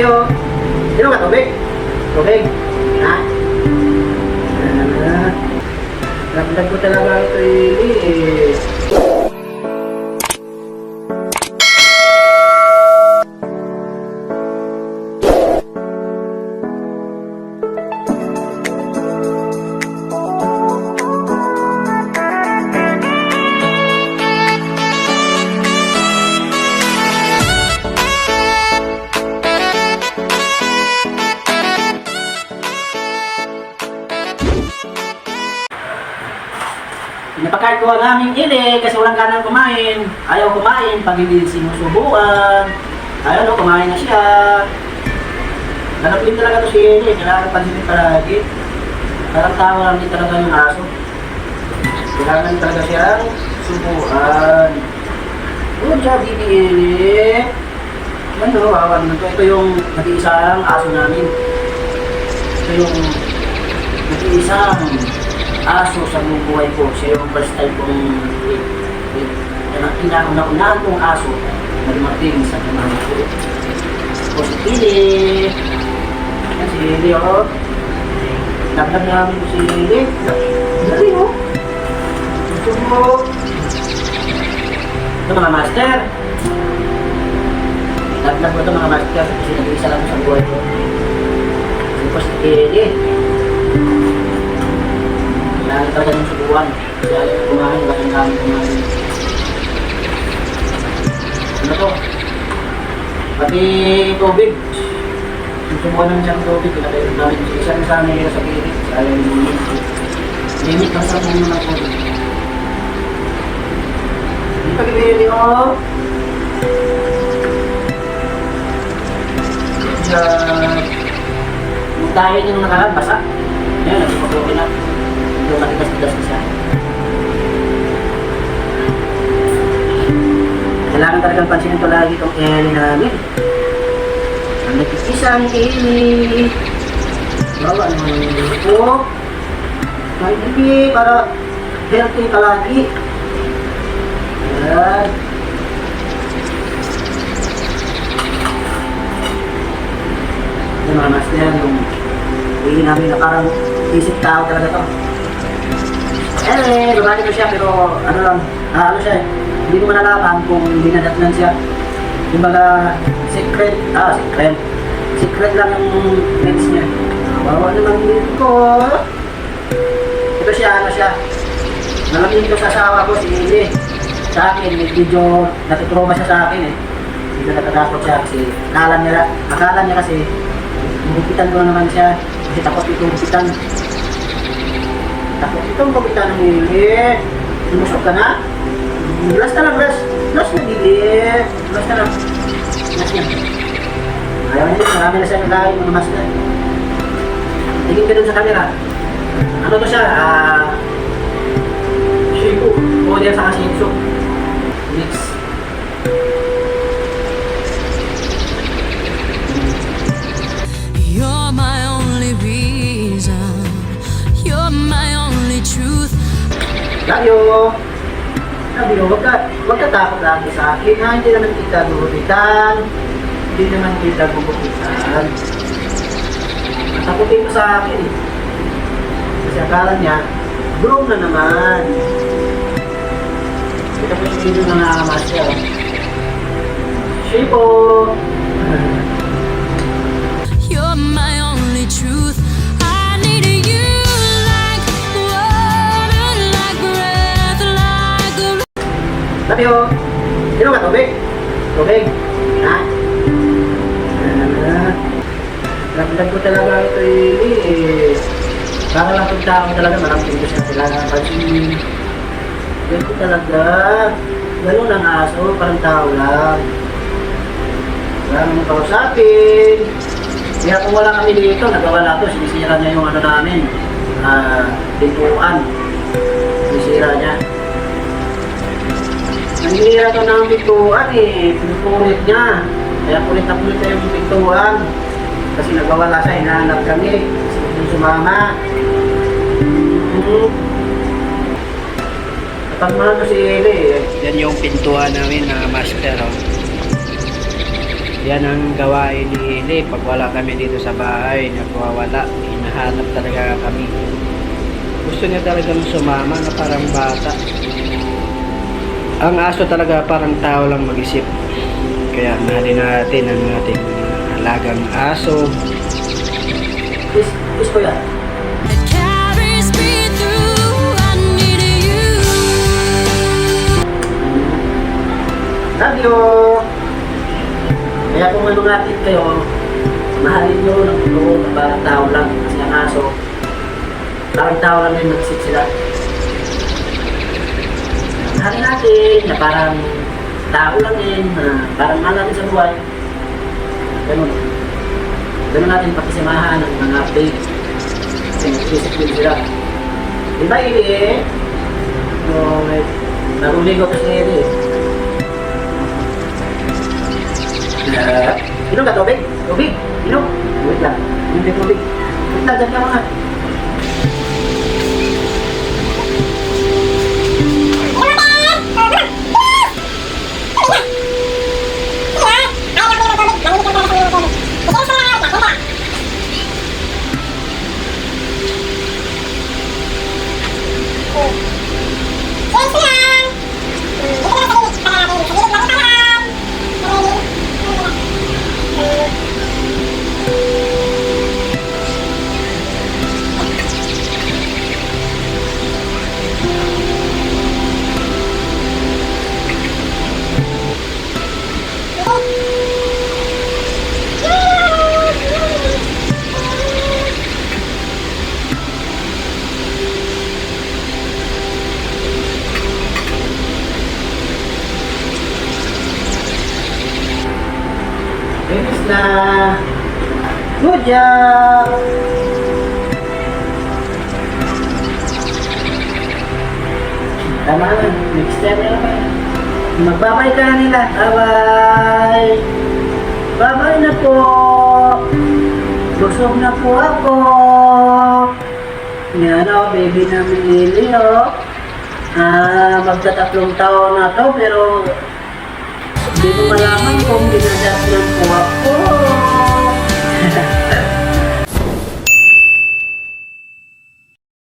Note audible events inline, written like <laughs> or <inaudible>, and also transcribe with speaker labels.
Speaker 1: Oh. Sino ka tubig? Tubig. Ha? Ah. Dagdag ko talaga ito eh. Pinapakain ko ang aming ili kasi walang kanang kumain. Ayaw kumain pag hindi sinusubuan. Ayaw no, kumain na siya. Ganap din talaga to si Eli. Kailangan pansinin palagi. Parang tao lang din talaga yung aso. Kailangan talaga siyang subuan. Good job, Bibi Eli. Ano, awan na to. Ito yung nag-iisang aso namin. Ito yung nag-iisang aso sa buong buhay ko. Siya yung first time kong inauna-unahan kong aso na dumating sa kamay ko. O si Pili. Yan si Lili, oh. Dagdag namin si Lili. Dali, oh. Gusto mo. Ito mga master. Dagdag ko ito mga master kasi nag-iisa lang sa buhay ko. Ito si Kailangan talaga ng subuan. Kaya kumain, bakit kami kumain. Ano to? Pati tubig. Siya ng tubig. Kaya namin isa rin sa amin nila sa pilit. Kaya yung limit. Limit lang sa puno ng tubig. Hindi pa kibili o. Sa... Yung niyo nung nakaraan, basa. Yan, nagpapagawin na. Medyo matigas-tigas na siya. Kailangan talagang pansinin ko lagi itong Ellie namin. Ang nag-isang Ellie. Bawa naman ito. May bibi para healthy palagi. Yan. Yung mga master, yung hindi namin na parang isip tao talaga to. Eh, babae ko siya pero ano lang, ah, ano siya eh, hindi ko malalaman kung dinadatnan siya. Yung mga secret, ah, secret. Secret lang yung meds niya. Bawa naman dito ko. Ito siya, ano siya. Nalamin ko sa asawa ko, si Ili. Sa akin, video, natutroma siya sa akin eh. Dito natatakot siya kasi akala niya, akala niya kasi, gugupitan ko naman siya. Kasi takot ito gugupitan. Takot itong gugupitan ng Ili. Lumusok ka na? Last na lang, last. Last na, Ili. Last na lang. Last na. Ayaw niya, marami na siya nagkain mga master. Tingin ka dun sa camera. Ano to siya? Ah... Shibu. O diyan sa Shih Layo! Sabi mo, wag ka, wag ka takot lagi sa akin ha. Hindi naman kita gugupitan. Hindi naman kita gugupitan. Takutin mo sa akin eh. Kasi akala niya, groom na naman. Ito po yung video ng mga master. Shipo! <laughs> Mo, sino ka tubig? Tubig? Ha? Ah, Dagdag ko talaga ito eh. Para lang kung tao talaga, malaking ko siya kailangan pansinin. Yan ko talaga. Ganun ang aso, parang tao lang. Wala naman kausapin. Kaya kung wala kami dito, nagawala to, sinisira niya yung ano namin. Ah, pintuan. Sinisira niya. Nanginira to ng pintuan eh. Pinupulit niya. Kaya kulit na kulit na yung pintuan. Kasi nagwawala siya, hinahanap kami. Kasi sumama. Mm-hmm. Mahal ko si Eli eh. Yan yung pintuan namin na master. Oh. Yan ang gawain ni Ili. Pag wala kami dito sa bahay, nagwawala, hinahanap talaga kami. Gusto niya talagang sumama na parang bata. Ang aso talaga parang tao lang mag-isip. Kaya mahalin natin ang ating alagang aso. Kiss, kiss ko yan. Love you! Kaya kung malungapit kayo, mahalin nyo ng loob na parang tao lang. Kasi ang aso, parang tao lang yung mag-isip sila. Mahalin natin na parang tao lang din, na parang mahal natin sa buhay. Ganun. Ganun natin pakisamahan ng mga update. Kasi din sila. Di ba, Ili? So, may naruligo ko si Ili. Uh, inom ka tubig? Tubig? Inom? Wait lang. Ka tubig. Wait lang, dyan ka mga. Na. Good! Tama na. Next time na naman. Magbabay ka nila. Bye-bye na po! Busog na po ako! Yan o, baby namin Lily o. Ah, magtatatlong taon na to pero hindi ko malaman kung dinadasyan po ako. <laughs>